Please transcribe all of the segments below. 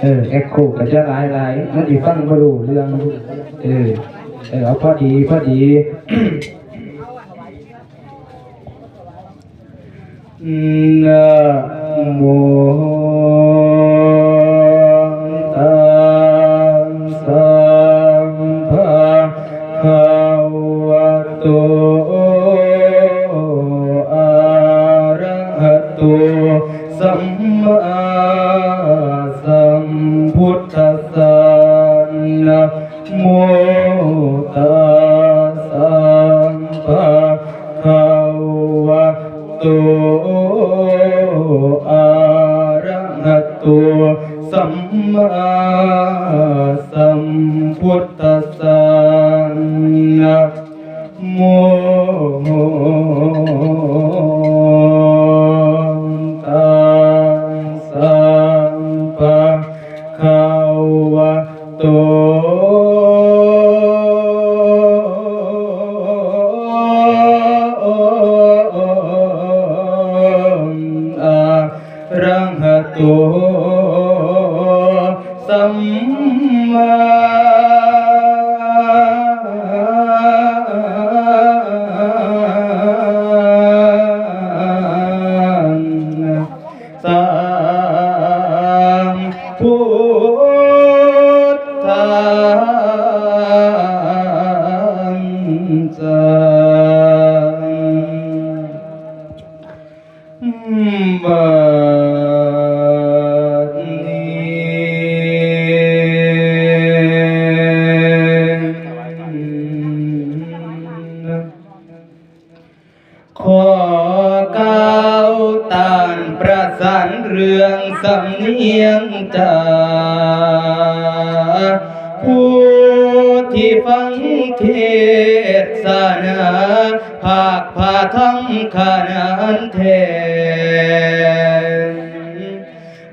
เออเอ็กโคก็จะหลายหลายมันอีฟังบ่รู้เรื่องเออเออเอาพอดีพอดีนะโมตัสสะภะคะวะโตอะระหะโตสัม พุทธัสสะนะโมตัสสะภะคะวะโตอะระหะโตสัมมา ขอกล่าวตานประสานเรื่องสำเนียงจาผู้ ที่ฟังเทศนาภาคพาทั้งขนานแทน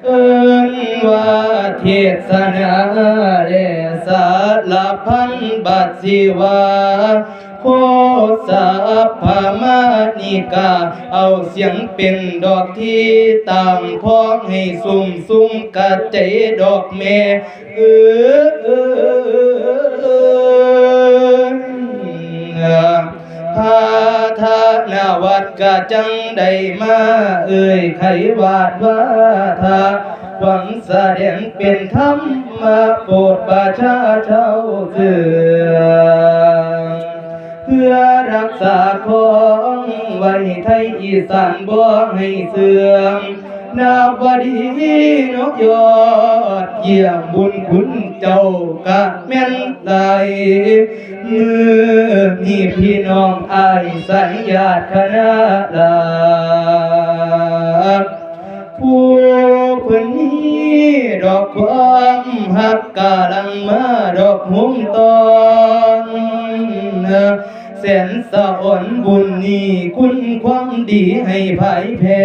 เอิ้นว่าเทศนาและสารพันบัดสิวา โคสัพมานิกา เอาเสียงเป็นดอกที่ต่างพ้องให้สุ่มสุ่มกระใจดอกเมเออเออพาทานาวัดกะจังได้มาเอ่ยไขวาดว่าทาหวังแสดงเป็นธรรมมาโปรดประชาเจ้าเสือ เพื่อรักษาของไว้ไทยอีสานบ่ให้เสื่อมนาวดีนกยอด เยี่ยมบุญคุณเจ้ากะแม่นไหลมือนี่พี่น้องอายสัญญาคณะลาผู้เพิ่นนี้ดอกความหักกาลังมาดอกหุ่มตอ แสนสะอ่อนบุญนี้คุณความดีให้ภายแพ้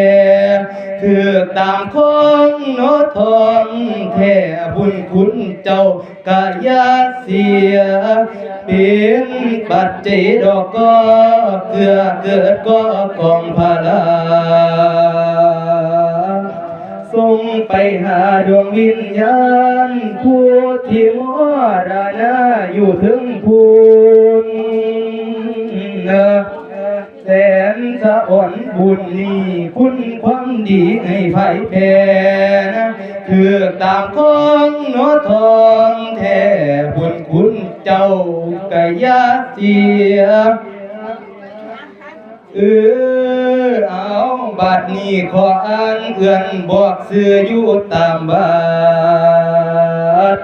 คือตามของโนทองแท้บุญคุณเจ้ากายาเสีย เป็นปัจเจดอกก็เกือเกิดก็กองพลาส่งไปหาดวงวิญญาณผู้ที่มรณะอยู่ถึงภู บุญนี้คุณความดีให้ไผ่แผ่นะคือตามของโนทองแท้บุญคุณเจ้ากะยาเสียเออเอาบัดนี้ขออ่านเอื้อนบอกเสืออยู่ตามบาท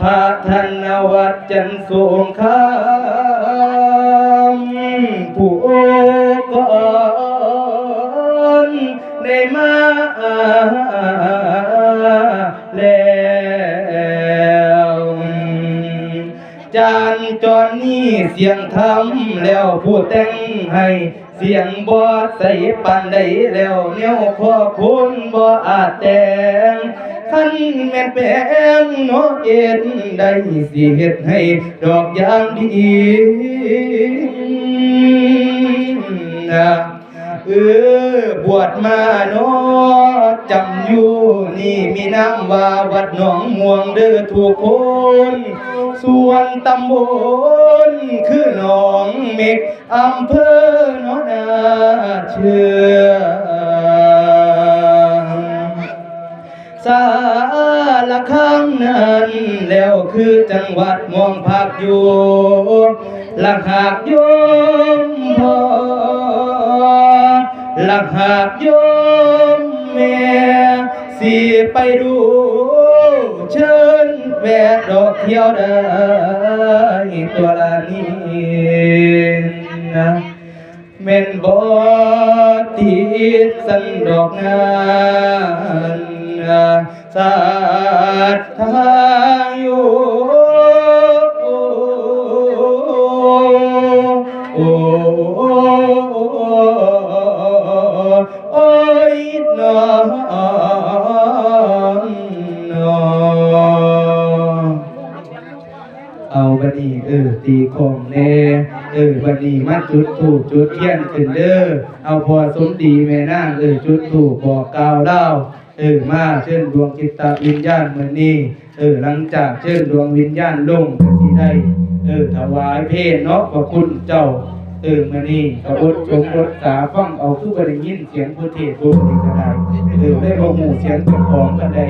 พระธนวัดจันทรงคา จานจอนนี่เสียงทำแล้วผู้แต่งให้ เสียงบ่ใส่ปานใดแล้วแนวขอคุณบ่อาจแต่งคันแม่นแปลงโนเอ็ดได้สิเฮ็ดให้ดอกยางดีนะเออบวชมาเนาะจำอยู่นี่มีน้ำว่าวัดหนองม่วงเด้อทุกคน ส่วนตำบลคือหนองเมกอำเภอหนองนาเชืองสารข้างนั้น แล้วคือจังหวัดมองพักอยู่หลักหากยมพอหลักหากยมแม่สิไปดู แวะดอกเที่ยวได้ตัวละนี้นะเม่นบอติดสันดอกงานสาดทางอยู่ ตีของแน่เออบันนี้มาจุดถูกจุดเทียนขึ้นเด้อเอาพอสมดีแม่นางเออจุดถูกบอกกล่าวเล่าเออมาเชิญดวงจิตตวิญญาณมื้อนี้เออหลังจากเชิญดวงวิญญาณลงก็สิได้เออถวายเพลเนาะขอบคุณเจ้าเออมื้อนี้ก็อดชมอดสาฟังเอาคือบ่ได้ยินเสียงผู้เทศน์ผู้นี้ก็ได้เออได้บ่ฮู้เสียงเจ้าของก็ได้